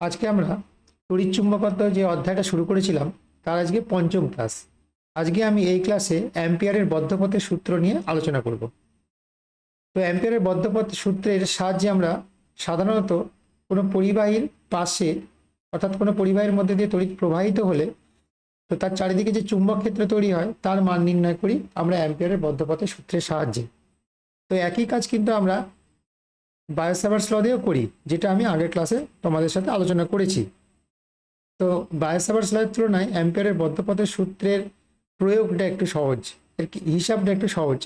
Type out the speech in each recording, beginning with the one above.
আজকে আমরা তড়িৎচুম্বকত্ব যে অধ্যায়টা শুরু করেছিলাম, তার আজকে পঞ্চম ক্লাস। আজকে আমি এই ক্লাসে অ্যাম্পিয়ারের বদ্ধপথের সূত্র নিয়ে আলোচনা করব। তো অ্যাম্পিয়ারের বদ্ধপথ সূত্রের সাহায্যে আমরা সাধারণত কোনো পরিবাহীর পাশে, অর্থাৎ কোনো পরিবাহীর মধ্যে দিয়ে তড়িৎ প্রবাহিত হলে, তো তার চারিদিকে যে চুম্বক ক্ষেত্র তৈরি হয়, তার মান নির্ণয় করি আমরা অ্যাম্পিয়ারের বদ্ধপথের সূত্রের সাহায্যে। তো একই কাজ কিন্তু আমরা বায়োসাভার্স ল দিয়েও করি, যেটা আমি আগের ক্লাসে তোমাদের সাথে আলোচনা করেছি। তো বায়োসাভার্স লয়ের তুলনায় অ্যাম্পিয়ারের বদ্ধপথের সূত্রের প্রয়োগটা একটু সহজ, এর হিসাবটা একটু সহজ।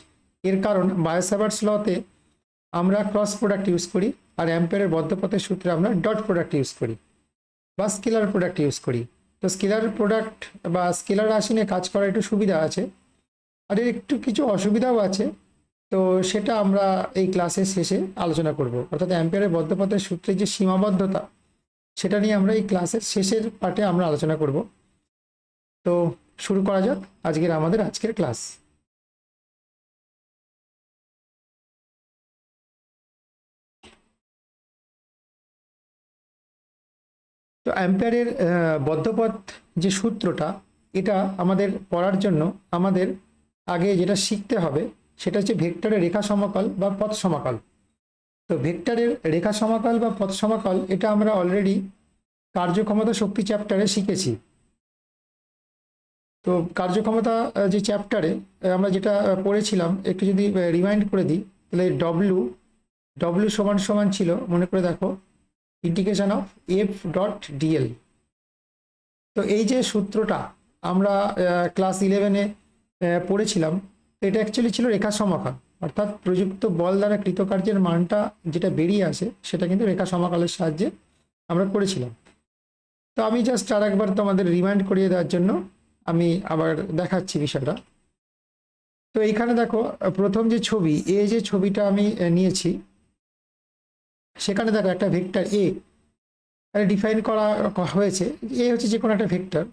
এর কারণ বায়োসাভার্স লতে আমরা ক্রস প্রোডাক্ট ইউজ করি আর অ্যাম্পিয়ারের বদ্ধপথের সূত্রে আমরা ডট প্রোডাক্ট ইউজ করি বা স্কেলার প্রোডাক্ট ইউজ করি। তো স্কেলার প্রোডাক্ট বা স্কেলার রাশি নিয়ে কাজ করার একটু সুবিধা আছে। আর এর একটু কিছু অসুবিধাও আছে তো সেটা আমরা এই ক্লাসের শেষে আলোচনা করব। অর্থাৎ অ্যাম্পিয়ারের বদ্ধপথের সূত্রের যে সীমাবদ্ধতা, সেটা নিয়ে আমরা এই ক্লাসের শেষের পার্টে আমরা আলোচনা করব। তো শুরু করা যাক আজকের আমাদের আজকের ক্লাস তো অ্যাম্পিয়ারের বদ্ধপথ যে সূত্রটা, এটা আমাদের পড়ার জন্য আমাদের আগে যেটা শিখতে হবে সেটা হচ্ছে ভেক্টরের রেখা সমাকল বা পথ সমাকল। তো ভেক্টরের রেখা সমাকল বা পথ সমাকল, এটা আমরা অলরেডি কার্যক্ষমতা শক্তি চ্যাপ্টারে শিখেছি। তো কার্যক্ষমতা যে চ্যাপ্টারে আমরা যেটা পড়েছিলাম, একটু যদি রিমাইন্ড করে দিই, তাহলে ডব্লু ডব্লু সমান সমান ছিল, মনে করে দেখো integration of F dot dl তো এই যে সূত্রটা আমরা ক্লাস ইলেভেনে পড়েছিলাম এটা অ্যাকচুয়ালি ছিল রেখা সমাকল অর্থাৎ প্রযুক্ত বল দ্বারা কৃতকার্যের মানটা যেটা বেরিয়ে আসে, সেটা কিন্তু রেখা সমাকলের সাহায্যে আমরা করেছিলাম। তো আমি জাস্ট আর একবার তোমাদের রিমাইন্ড করিয়ে দেওয়ার জন্য আমি আবার দেখাচ্ছি বিষয়টা। তো এইখানে দেখো, প্রথম যে ছবি, এ যে ছবিটা আমি নিয়েছি, সেখানে দেখো একটা ভেক্টর এ ডিফাইন করা, হয়েছে। এ হচ্ছে যে কোনো একটা ভেক্টর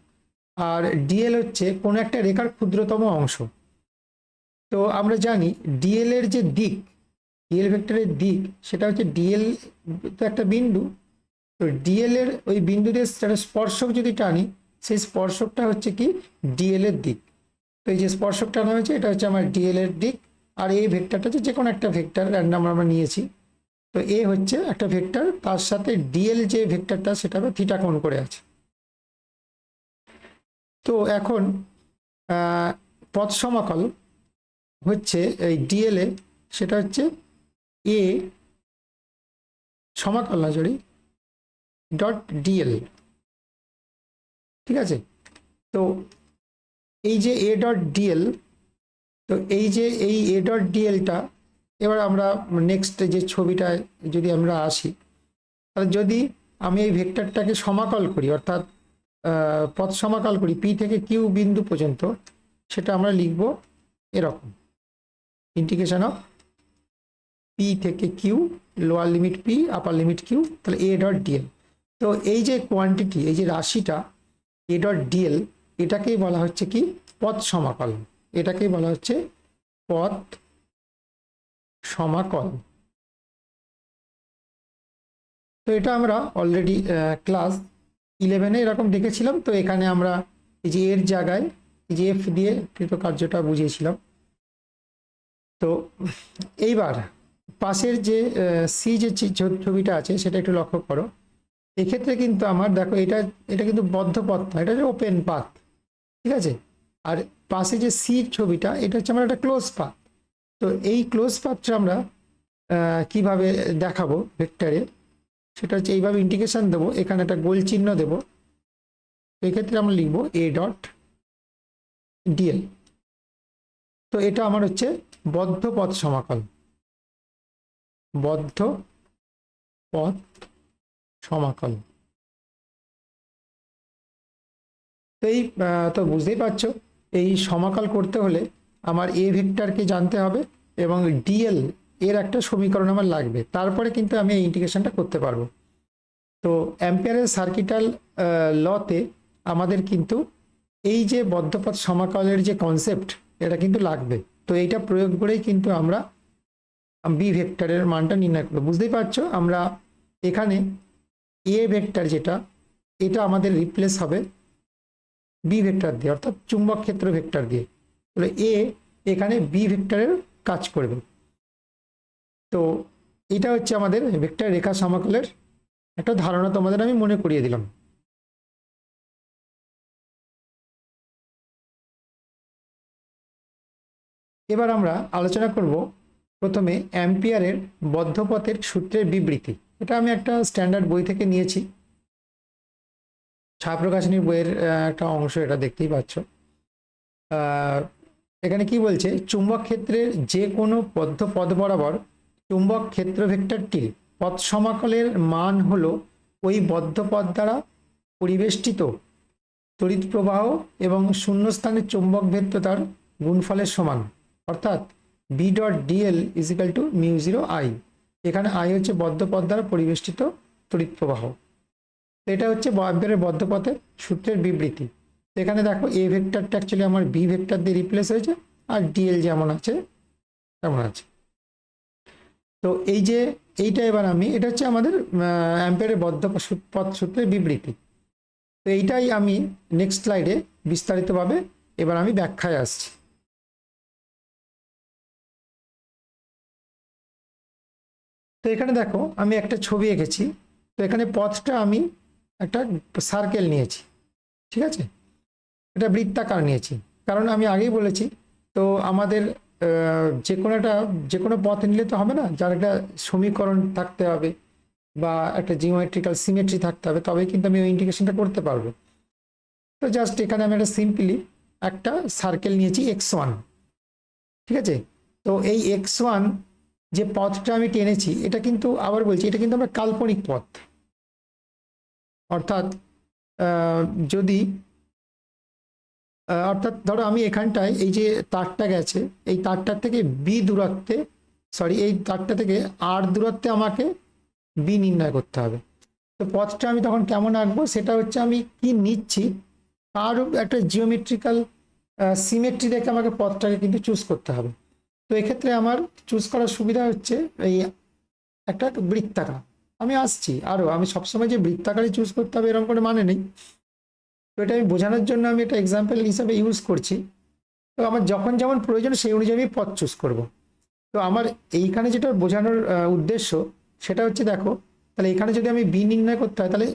আর ডিএল হচ্ছে কোনো একটা রেখার ক্ষুদ্রতম অংশ। তো আমরা জানি ডিএল এর যে দিক ডিএল ভেক্টরের দিক, সেটা হচ্ছে ডিএল তো একটা বিন্দু। তো ডিএল এর ওই বিন্দুতে একটা স্পর্শক যদি টানি, সেই স্পর্শকটা হচ্ছে কি ডিএল এর দিক। তো এই যে স্পর্শক টানা হয়েছে, এটা হচ্ছে আমার ডিএল এর দিক, আর এই ভেক্টরটা হচ্ছে যে কোনো একটা ভেক্টর র্যান্ডাম আমরা নিয়েছি। তো এ হচ্ছে একটা ভেক্টর তার সাথে ডিএল যে ভেক্টরটা সেটা থিটা কোণ করে আছে। তো এখন পথ সমাকল হচ্ছে এই ডিএলএ সেটা হচ্ছে এ সমাকল না সরি ডট ডিএল ঠিক আছে? তো এই যে এ ডট ডিএল তো এই যে এই এ ডট ডিএলটা এবার আমরা নেক্সট যে ছবিটায় যদি আমরা আসি, তাহলে যদি আমি এই ভেক্টরটাকে সমাকল করি, অর্থাৎ পথ সমাকল করি পি থেকে কিউ বিন্দু পর্যন্ত, সেটা আমরা লিখব এরকম। ইন্টিগ্রেশন অফ পি থেকে Q lower limit P upper limit Q তাহলে এ ডট ডিএল তো এই যে কোয়ান্টিটি এই যে রাশিটা এ ডট ডিএল এটাকেই বলা হচ্ছে কি? পথ সমাকল এটাকেই বলা হচ্ছে পথ সমাকল তো এটা আমরা অলরেডি ক্লাস ইলেভেনে এরকম দেখেছিলাম। তো এখানে আমরা এই যে এর জায়গায়, এই যে এফ দিয়ে কৃতকার্যটা বুঝিয়েছিলাম। তো এইবার পাশের যে সি যে ছবিটা আছে সেটা একটু লক্ষ্য করো। এক্ষেত্রে কিন্তু আমার দেখো এটা এটা কিন্তু বদ্ধ পথ না, এটা হচ্ছে ওপেন পাথ ঠিক আছে? আর পাশে যে সি ছবিটা, এটা হচ্ছে আমার একটা ক্লোজ পাথ তো এই ক্লোজ পাথটা আমরা কীভাবে দেখাবো ভেক্টরে সেটা হচ্ছে এইভাবে ইন্টিগ্রেশন দেবো, এখানে একটা গোল চিহ্ন দেবো। এক্ষেত্রে আমরা লিখব এ ডট ডিএল তো এটা আমার হচ্ছে বদ্ধ পথ সমাকল। বদ্ধ পথ সমাকল। তো এই তো বুঝতেই পারছ, এই সমাকল করতে হলে আমার এ ভেক্টরকে জানতে হবে এবং ডিএল এর একটা সমীকরণ আমার লাগবে। তারপরে কিন্তু আমি এই ইন্টিগ্রেশনটা করতে পারব। তো অ্যাম্পিয়ারের সার্কিটাল লতে আমাদের কিন্তু এই যে বদ্ধপথ সমাকলের যে কনসেপ্ট, এটা কিন্তু লাগবে। তো এইটা প্রয়োগ করেই কিন্তু আমরা বি ভেক্টরের মানটা নির্ণয় করব। বুঝতেই পারছ? আমরা এখানে এ ভেক্টর যেটা, এটা আমাদের রিপ্লেস হবে বি ভেক্টর দিয়ে, অর্থাৎ চুম্বক ক্ষেত্র ভেক্টর দিয়ে। তাহলে এ এখানে বি ভেক্টরের কাজ করবে। তো এটা হচ্ছে আমাদের ভেক্টর রেখা সমাকলের একটা ধারণা তোমাদের আমি মনে করিয়ে দিলাম। এবার আমরা আলোচনা করব প্রথমে অ্যাম্পিয়ারের বদ্ধপথের সূত্রের বিবৃতি। এটা আমি একটা স্ট্যান্ডার্ড বই থেকে নিয়েছি। ছায়াপ্রকাশনীর বইয়ের একটা অংশ এটা দেখতেই পাচ্ছ। এখানে কি বলছে? চুম্বক ক্ষেত্রের যে কোনো বদ্ধ পথ বরাবর চুম্বক ক্ষেত্র ভেক্টরটি পথ সমাকলের মান হল ওই বদ্ধ পথ দ্বারা পরিবেষ্টিত তড়িৎ প্রবাহ এবং শূন্যস্থানের চুম্বক ভেদ্যতার গুণফলের সমান। অর্থাৎ B dot dl equal to mu zero I এখানে আই হচ্ছে বদ্ধ পথ দ্বারা পরিবেষ্টিত তড়িৎ প্রবাহ। এটা হচ্ছে অ্যাম্পিয়ারের বদ্ধ পথের সূত্রের বিবৃতি। এখানে দেখো এ ভেক্টরটা অ্যাকচুয়ালি আমার বি ভেক্টর দিয়ে রিপ্লেস হয়েছে, আর ডিএল যেমন আছে, তেমন আছে। তো এই যে এইটা এবার আমি, এটা হচ্ছে আমাদের অ্যাম্পিয়ারের বদ্ধ পথ সূত্রের বিবৃতি। তো এইটাই আমি নেক্সট স্লাইডে বিস্তারিতভাবে এবার আমি ব্যাখ্যায় আসছি। তো এখানে দেখো, আমি একটা ছবি এঁকেছি। তো এখানে পথটা আমি একটা সার্কেল নিয়েছি, ঠিক আছে? এটা বৃত্তাকার নিয়েছি। কারণ আমি আগেই বলেছি, তো আমাদের যে কোনো একটা, যে কোনো পথ নিলে তো হবে না? যার একটা সমীকরণ থাকতে হবে বা একটা জিওমেট্রিক্যাল সিমেট্রি থাকতে হবে, তবেই কিন্তু আমি ওই ইন্টিগ্রেশনটা করতে পারব। তো জাস্ট এখানে আমি একটা সিম্পলি একটা সার্কেল নিয়েছি এক্স ওয়ান ঠিক আছে? তো এই এক্স ওয়ান যে পথটা আমি টেনেছি, এটা কিন্তু আবার বলছি, এটা কিন্তু আমার কাল্পনিক পথ। অর্থাৎ যদি অর্থাৎ ধরো আমি এখানটায় এই যে তারটা গেছে, এই তারটার থেকে বি দূরত্বে সরি এই তারটা থেকে আর দূরত্বে আমাকে বি নির্ণয় করতে হবে। তো পথটা আমি তখন কেমন আঁকবো, সেটা হচ্ছে আমি কি নিচ্ছি, তার একটা জিওমেট্রিক্যাল সিমেট্রি দেখে আমাকে পথটাকে কিন্তু চুজ করতে হবে। তো এক্ষেত্রে আমার চুজ করার সুবিধা হচ্ছে এই একটা বৃত্তাকার। আমি আসছি আরও আমি সবসময় যে বৃত্তাকারই চুজ করতে হবে এরকম কোনো মানে নেই। তো এটা আমি বোঝানোর জন্য আমি এটা এক্সাম্পল হিসাবে ইউজ করছি। তো আমার যখন যেমন প্রয়োজন সেই অনুযায়ী আমি পথ চুজ করব। তো আমার এইখানে যেটা বোঝানোর উদ্দেশ্য সেটা হচ্ছে দেখো, তাহলে এখানে যদি আমি বি নির্ণয় করতে হয়, তাহলে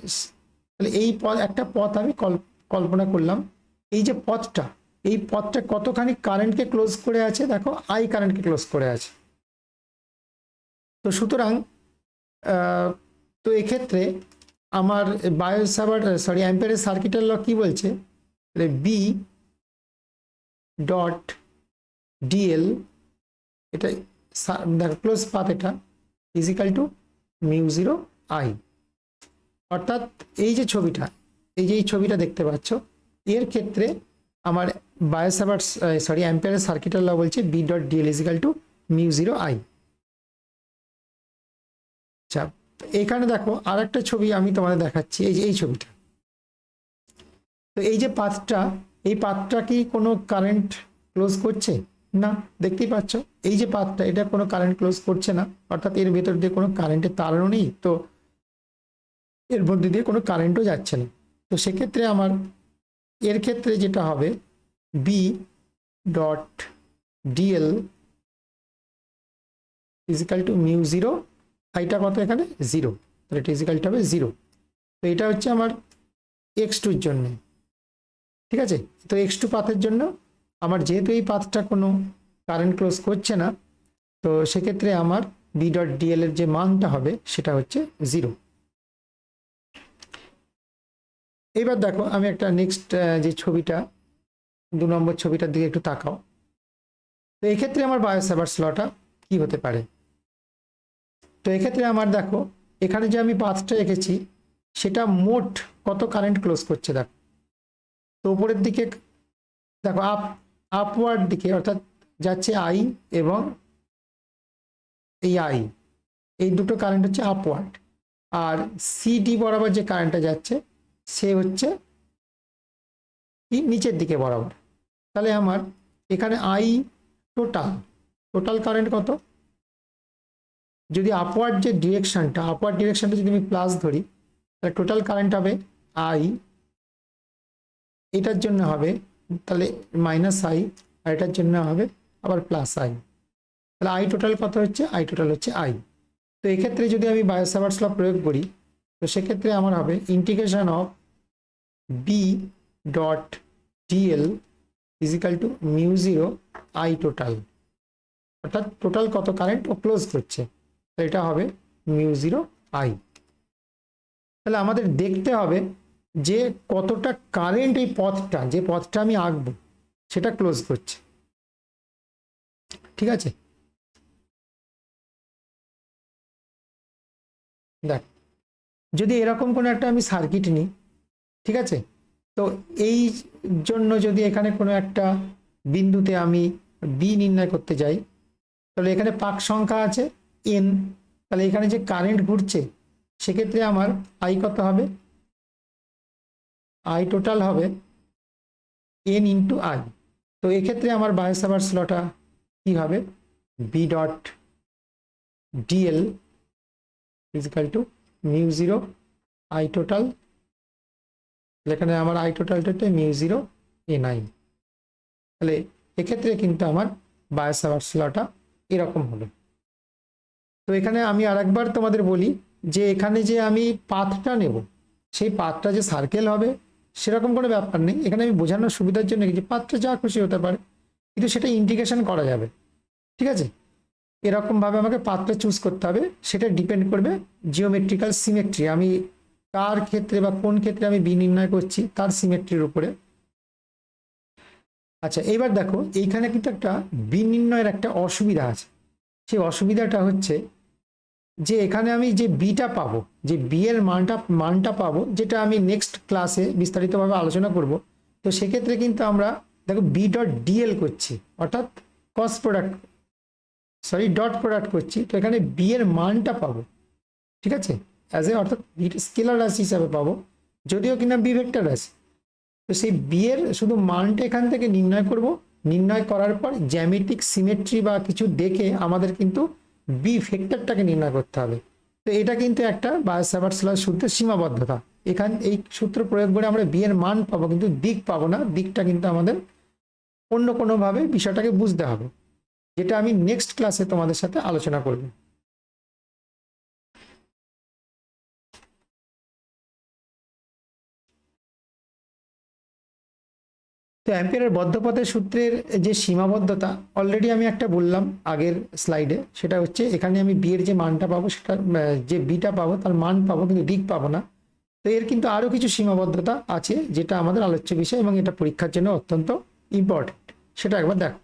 তাহলে এই পথ, একটা পথ আমি কল- কল্পনা করলাম। এই যে পথটা এই পথটা কতখানি কারেন্টকে ক্লোজ করে আছে? দেখো আই কারেন্টকে ক্লোজ করে আছে। তো সুতরাং তো এক্ষেত্রে আমার বায়োসাভার সরি অ্যাম্পেয়ারের সার্কিটের ল কি বলছে? বি ডট ডিএল এটা দেখো ক্লোজ পাথ এটা equal to mu zero I অর্থাৎ এই যে ছবিটা, এই যে এই ছবিটা দেখতে পাচ্ছ, এর ক্ষেত্রে আমার বায়োসাভার সরি অ্যাম্পেয়ারের সার্কিটের ল বলছে B dot dl equal to mu zero I আচ্ছা এখানে দেখো আর একটা ছবি আমি তোমাদের দেখাচ্ছি, এই যে, এই ছবিটা। তো এই যে পাথটা, এই পাথটা কি কোনো কারেন্ট ক্লোজ করছে? না, দেখতেই পাচ্ছ, এই যে পাথটা, এটা কোনো কারেন্ট ক্লোজ করছে না, অর্থাৎ এর ভেতর দিয়ে কোনো কারেন্টের তারও নেই, তো এর মধ্যে দিয়ে কোনো কারেন্টও যাচ্ছে না। তো সেক্ষেত্রে আমার এর ক্ষেত্রে যেটা হবে B dot dl equal to mu zero আইটা কত এখানে? জিরো তাহলে এটা ইজিক্যালটা হবে জিরো তো এটা হচ্ছে আমার এক্স টুর জন্য। ঠিক আছে? তো এক্স টু পাথের জন্য আমার যেহেতু এই পাথটা কোনো কারেন্ট ক্লোজ করছে না, তো সেক্ষেত্রে আমার বি ডট ডিএল এর যে মানটা হবে, সেটা হচ্ছে জিরো এইবার দেখো, আমি একটা নেক্সট যে ছবিটা, দু নম্বর ছবিটার দিকে একটু তাকাও। তো এক্ষেত্রে আমার বায়োসাভার্স স্লটা কি হতে পারে? তো এক্ষেত্রে আমার দেখো, এখানে যে আমি পাথটা এঁকেছি, সেটা মোট কত কারেন্ট ক্লোজ করছে দেখো। তো উপরের দিকে দেখো আপ আপওয়ার্ড দিকে, অর্থাৎ যাচ্ছে আই এবং এই আই এই দুটো কারেন্ট হচ্ছে আপওয়ার্ড আর সিডি বরাবর যে কারেন্টটা যাচ্ছে সে হচ্ছে নিচের দিকে বরাবর। তাহলে আমার এখানে আই টোটাল টোটাল কারেন্ট কত? যদি আপওয়ার্ড যে ডিরেকশনটা আপওয়ার্ড ডিরেকশনটা যদি আমি প্লাস ধরি, তাহলে টোটাল কারেন্ট হবে আই এটার জন্য হবে তাহলে মাইনাস আই আর এটার জন্য হবে আবার প্লাস আই তাহলে আই টোটাল কত হচ্ছে? আই টোটাল হচ্ছে আই তো এক্ষেত্রে যদি আমি বায়োসাভার্স প্রয়োগ করি, তো সেক্ষেত্রে আমার হবে integration of B dot dl equal to mu zero I total অর্থাৎ টোটাল কত কারেন্ট ও ক্লোজ করছে। এটা হবে মিউ জিরো আই তাহলে আমাদের দেখতে হবে যে কতটা কারেন্ট এই পথটা, যে পথটা আমি আঁকবো, সেটা ক্লোজ করছে। ঠিক আছে? দেখ, যদি এরকম কোনো একটা আমি সার্কিট নিই ঠিক আছে? তো এই জন্য যদি এখানে কোনো একটা বিন্দুতে আমি বি নির্ণয় করতে যাই, তাহলে এখানে পাক সংখ্যা আছে এন তাহলে এখানে যে কারেন্ট ঘুরছে, সেক্ষেত্রে আমার আই কত হবে? আই টোটাল হবে এন ইন্টু আই তো এক্ষেত্রে আমার বায়োসাভার স্লটা কী হবে? B dot dl equal to mu zero I total এখানে আমার আই টোটালটা মিউ জিরো এন নাইন তাহলে এক্ষেত্রে কিন্তু আমার বায়োসাভার স্লটা এরকম হলো। তো এখানে আমি আরেকবার তোমাদের বলি যে এখানে যে আমি পাথটা নেব, সেই পাথটা যে সার্কেল হবে, সেরকম কোনো ব্যাপার নেই। এখানে আমি বোঝানোর সুবিধার জন্য যে পাথটা যা খুশি হতে পারে, কিন্তু সেটা ইন্ডিকেশন করা যাবে। ঠিক আছে? এরকমভাবে আমাকে পাথটা চুজ করতে হবে। সেটা ডিপেন্ড করবে জিওমেট্রিক্যাল সিমেট্রি আমি কার ক্ষেত্রে বা কোন ক্ষেত্রে আমি বি নির্ণয় করছি তার সিমেট্রির উপরে। আচ্ছা এবার দেখো, এইখানে কিন্তু একটা বি নির্ণয়ের একটা অসুবিধা আছে। সেই অসুবিধাটা হচ্ছে যে এখানে আমি যে বিটা পাবো, যে বি এর মানটা মানটা পাবো, যেটা আমি নেক্সট ক্লাসে বিস্তারিতভাবে আলোচনা করব, তো সেক্ষেত্রে কিন্তু আমরা দেখো বি ডট ডিএল করছি, অর্থাৎ cross product sorry dot product করছি, তো এখানে বি এর মানটা পাবো, ঠিক আছে? অ্যাজ এ অর্থাৎ স্কেলার রাশি হিসাবে পাবো, যদিও কিনা বি ভেক্টর রাশি। তো সেই বি এর শুধু মানটা এখান থেকে নির্ণয় করব। নির্ণয় করার পর জ্যামিতিক সিমেট্রি বা কিছু দেখে আমাদের কিন্তু বি ভেক্টরটাকে নির্ণয় করতে হবে। তো এটা কিন্তু একটা বায়োসাভার্সলার সূত্রের সীমাবদ্ধতা। এখান, এই সূত্র প্রয়োগ করে আমরা বি এর মান পাবো, কিন্তু দিক পাবো না। দিকটা কিন্তু আমাদের অন্য কোনোভাবে বিষয়টাকে বুঝতে হবে, যেটা আমি নেক্সট ক্লাসে তোমাদের সাথে আলোচনা করব। অ্যাম্পিয়ারের বদ্ধপথের সূত্রের যে সীমাবদ্ধতা অলরেডি আমি একটা বললাম আগের স্লাইডে সেটা হচ্ছে এখানে আমি বি এর যে মানটা পাবো সেটা যে বিটা পাবো, তার মান পাবো, কিন্তু দিক পাবো না। তো এর কিন্তু আরও কিছু সীমাবদ্ধতা আছে, যেটা আমাদের আলোচ্য বিষয় এবং এটা পরীক্ষার জন্য অত্যন্ত ইম্পর্টেন্ট সেটা একবার দেখো।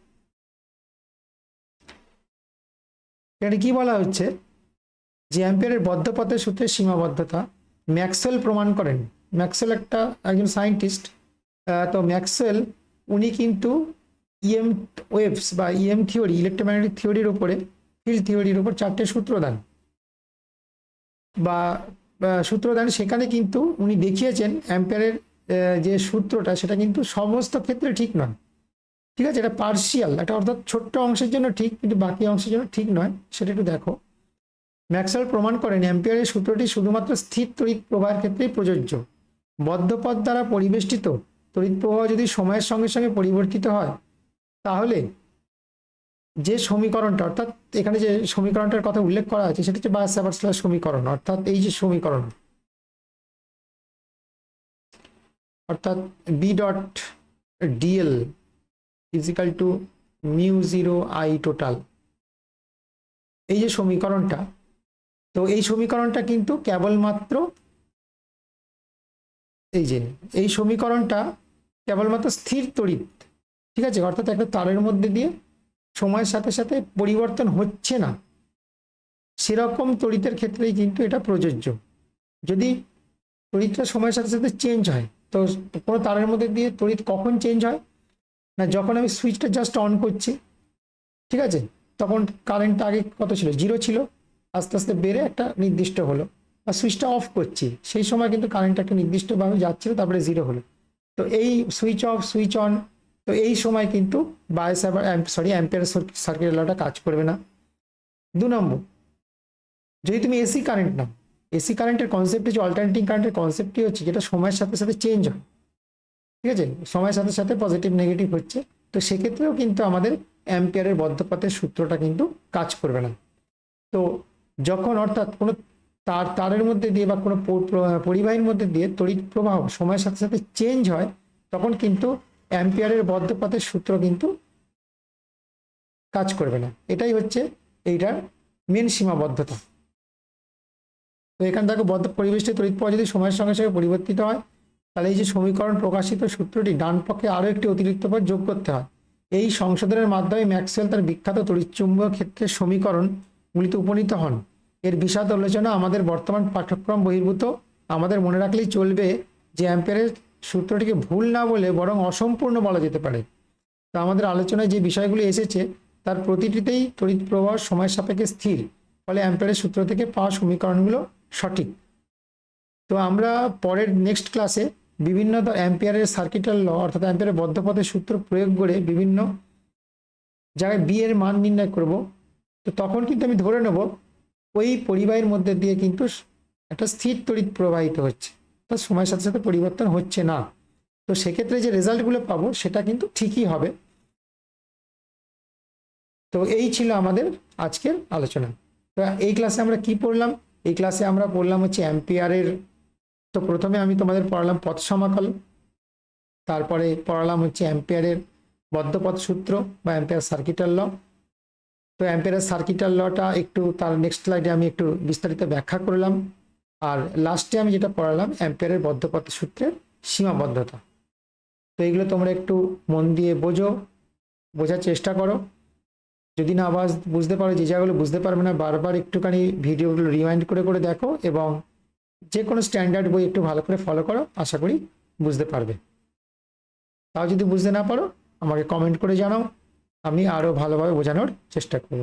এখানে কি বলা হচ্ছে? যে অ্যাম্পিয়ারের বদ্ধপথের সূত্রের সীমাবদ্ধতা, ম্যাক্সওয়েল প্রমাণ করেন। ম্যাক্সওয়েল একটা একজন সায়েন্টিস্ট তো ম্যাক্সওয়েল উনি কিন্তু ইএম ওয়েভস বা ইএম থিওরি ইলেকট্রোম্যাগনেটিক থিওরির উপরে ফিল্ড থিওরির উপর চারটে সূত্র দেন। বা সূত্র দেন, সেখানে কিন্তু উনি দেখিয়েছেন অ্যাম্পিয়ারের যে সূত্রটা, সেটা কিন্তু সমস্ত ক্ষেত্রে ঠিক নয়। ঠিক আছে? এটা পার্শিয়াল এটা অর্থাৎ ছোট্ট অংশের জন্য ঠিক, কিন্তু বাকি অংশের জন্য ঠিক নয়। সেটা একটু দেখো। ম্যাক্সওয়েল প্রমাণ করেন, অ্যাম্পিয়ারের সূত্রটি শুধুমাত্র স্থির তড়িৎ প্রবাহের ক্ষেত্রেই প্রযোজ্য। বদ্ধপথ দ্বারা পরিবেষ্টিত তড়িৎ প্রবাহ যদি সময়ের সঙ্গে সঙ্গে পরিবর্তিত হয়, তাহলে যে সমীকরণটা, অর্থাৎ এখানে যে সমীকরণটার কথা উল্লেখ করা আছে, সেটা হচ্ছে বায়াসাভার্সলার সমীকরণ, অর্থাৎ এই যে সমীকরণ, অর্থাৎ B dot dl equal to mu zero I total এই যে সমীকরণটা, তো এই সমীকরণটা কিন্তু কেবলমাত্র এই যে, এই সমীকরণটা কেবলমাত্র স্থির তড়িৎ, ঠিক আছে? অর্থাৎ একটা তারের মধ্যে দিয়ে সময়ের সাথে সাথে পরিবর্তন হচ্ছে না। সেরকম তড়িতের ক্ষেত্রেই কিন্তু এটা প্রযোজ্য। যদি তড়িৎটা সময়ের সাথে সাথে চেঞ্জ হয়, তো কোনো তারের মধ্যে দিয়ে তড়িৎ কখন চেঞ্জ হয়? না, যখন আমি সুইচটা জাস্ট অন করছি, ঠিক আছে? তখন কারেন্টটা আগে কত ছিল? জিরো ছিল। আস্তে আস্তে বেড়ে একটা নির্দিষ্ট হলো। আর সুইচটা অফ করছি, সেই সময় কিন্তু কারেন্ট একটা নির্দিষ্টভাবে যাচ্ছিল, তারপরে জিরো হলো। তো এই সুইচ অফ সুইচ অন তো এই সময় কিন্তু বায়োসাভার সরি অ্যাম্পিয়ার সার্কিট লটা কাজ করবে না। দু নম্বর, যদি তুমি এসি কারেন্ট নাও এসি কারেন্টের কনসেপ্ট হচ্ছে অল্টারনেটিং কারেন্টের কনসেপ্টই হচ্ছে যেটা সময়ের সাথে সাথে চেঞ্জ হয়, ঠিক আছে? সময়ের সাথে সাথে পজিটিভ নেগেটিভ হচ্ছে, তো সেক্ষেত্রেও কিন্তু আমাদের অ্যাম্পিয়ারের বদ্ধপথের সূত্রটা কিন্তু কাজ করবে না। তো যখন অর্থাৎ কোনো তার, তারের মধ্যে দিয়ে বা কোনো পরিবাহীর মধ্যে দিয়ে তড়িৎ প্রবাহ সময়ের সাথে সাথে চেঞ্জ হয়, তখন কিন্তু অ্যাম্পিয়ারের বদ্ধপথের সূত্র কিন্তু কাজ করবে না। এটাই হচ্ছে এইটার মেন সীমাবদ্ধতা। তো এখান থেকে বদ্ধ পরিবেশটি তড়িৎ প্রবাহ যদি সময়ের সঙ্গে সঙ্গে পরিবর্তিত হয়, তাহলে এই যে সমীকরণ প্রকাশিত সূত্রটি ডান পক্ষে আরও একটি অতিরিক্ত পদ যোগ করতে হয়। এই সংশোধনের মাধ্যমে ম্যাক্সওয়েল তার বিখ্যাত তড়িৎচুম্বক ক্ষেত্রের সমীকরণগুলিতে উপনীত হন। এর বিশদ আলোচনা আমাদের বর্তমান পাঠ্যক্রম বহির্ভূত। আমাদের মনে রাখলেই চলবে যে অ্যাম্পিয়ারের সূত্রটিকে ভুল না বলে বরং অসম্পূর্ণ বলা যেতে পারে। তা আমাদের আলোচনায় যে বিষয়গুলি এসেছে, তার প্রতিটিতেই তড়িৎ প্রবাহ সময় সাপেক্ষে স্থির, ফলে অ্যাম্পিয়ারের সূত্র থেকে পাওয়া সমীকরণগুলো সঠিক। তো আমরা পরের নেক্সট ক্লাসে বিভিন্ন অ্যাম্পিয়ারের সার্কিটাল ল অর্থাৎ অ্যাম্পিয়ারের বদ্ধপথের সূত্র প্রয়োগ করে বিভিন্ন জায়গায় বি এর মান নির্ণয় করব। তো তখন কিন্তু আমি ধরে নেব ওই পরিবাহীর মধ্যে দিয়ে কিন্তু একটা স্থির তড়িৎ প্রবাহিত হচ্ছে। তো সময়ের সাথে সাথে পরিবর্তন হচ্ছে না। তো সেক্ষেত্রে যে রেজাল্টগুলো পাবো, সেটা কিন্তু ঠিকই হবে। তো এই ছিল আমাদের আজকের আলোচনা। তো এই ক্লাসে আমরা কি পড়লাম? এই ক্লাসে আমরা পড়লাম হচ্ছে অ্যাম্পিয়ারের তো প্রথমে আমি তোমাদের পড়ালাম পথ সমাকল। তারপরে পড়ালাম হচ্ছে অ্যাম্পিয়ারের বদ্ধপথ সূত্র বা অ্যাম্পিয়ার সার্কিটাল ল তো অ্যাম্পিয়ারের সার্কিটাল লটা একটু তার নেক্সট স্লাইডে আমি একটু বিস্তারিত ব্যাখ্যা করলাম। আর লাস্টে আমি যেটা পড়ালাম অ্যাম্পিয়ারের বদ্ধপথ সূত্রের সীমাবদ্ধতা। তো এগুলো তোমরা একটু মন দিয়ে বোঝো, বোঝার চেষ্টা করো। যদি না আবার বুঝতে পারো, যে জায়গাগুলো বুঝতে পারবে না, বারবার একটুখানি ভিডিওগুলো রিমাইন্ড করে করে দেখো এবং যে কোনো স্ট্যান্ডার্ড বই একটু ভালো করে ফলো করো, আশা করি বুঝতে পারবে। তাও যদি বুঝতে না পারো, আমাকে কমেন্ট করে জানাও। আমি আরও ভালোভাবে বোঝানোর চেষ্টা করব